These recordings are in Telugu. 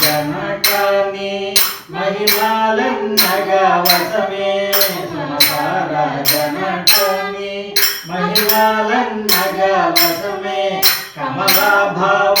జనకాని మహిమాలన్నగా వసమే సోమసార జనకాని మహిమాలన్నగా వసమే కమలా భవ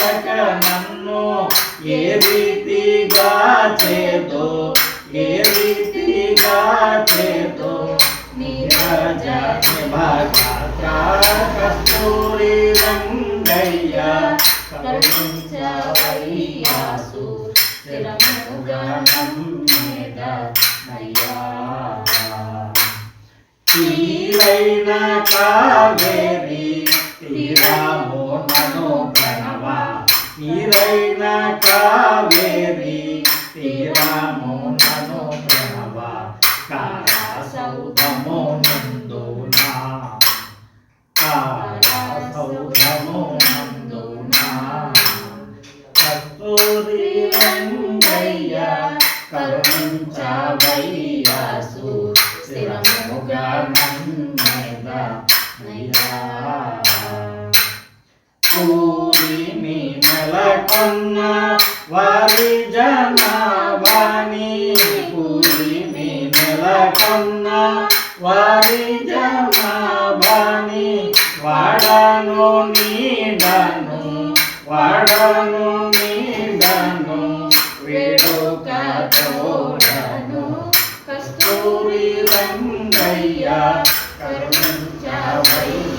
నిరామించక నన్ను ఏ రీతిగా చేదో ఏ రీతిగా చేదో నీరజ కస్తూరి రంగయ్య కరుణించవయ్యాసు స్థిరముగా నమ్మేద తీరైన పూరిని నెలకొన్న వారి జనాభాని పూరిని నెలకొన్న వారి జనాభాని వాడను నీడను వాడను నీడను వేడుక తోడను కస్తూరి రంగయ్య కరుణించవయ్యాసు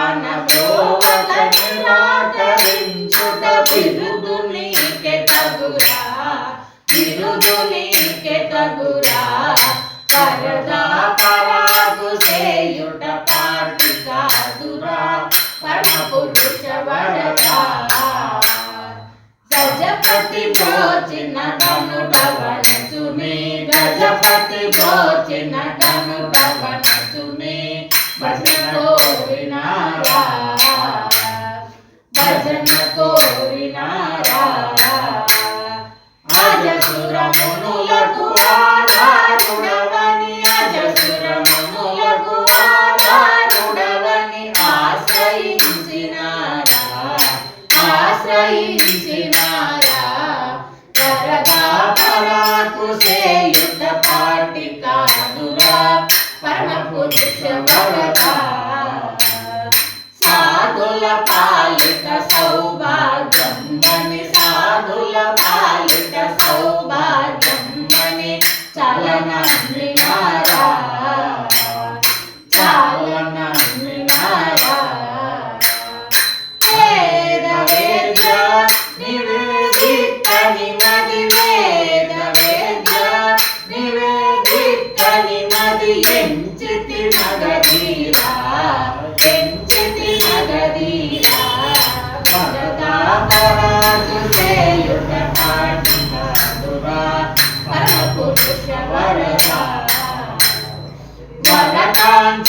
నీకే తగురా వరదా పరాగు సేయుట పాటి కాదురా పరమపురుష వరదా గజపతి భోచిన గనుట వనచుని గజపతి భోచిన గనుట వనచుని భజన కోరినారా భజన కోరినారా సాధుల పాలిత సౌభాగ్యం మని సాధుల పాలిత సౌభాగ్యం మని చలనంద్రినారా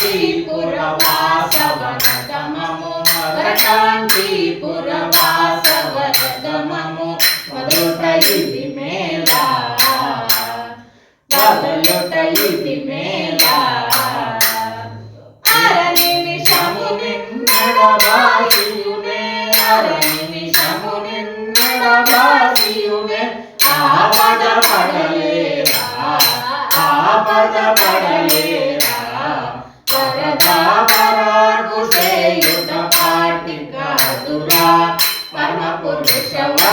వరకాంచీపుర వాసవనగమము వరకాంచీపుర వాసవనగమము మొదట ఇది మేలా అర నిమిషము నిన్నడవాసియునే అర నిమిషము నిన్నడవాసియునే ఆపద పడలేరా ఆపద పడలేరా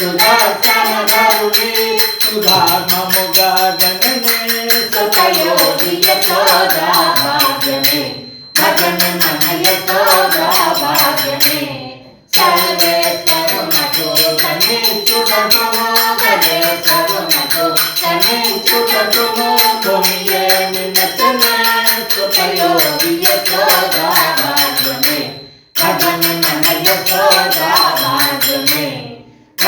సుదర్శన ధరుణి సుధాత్మముగా జననే సుతయోగి యశోదా భాగ్యమే భజన మన యశోదా భాగ్యమే భూమియే భాగ్యమే భజన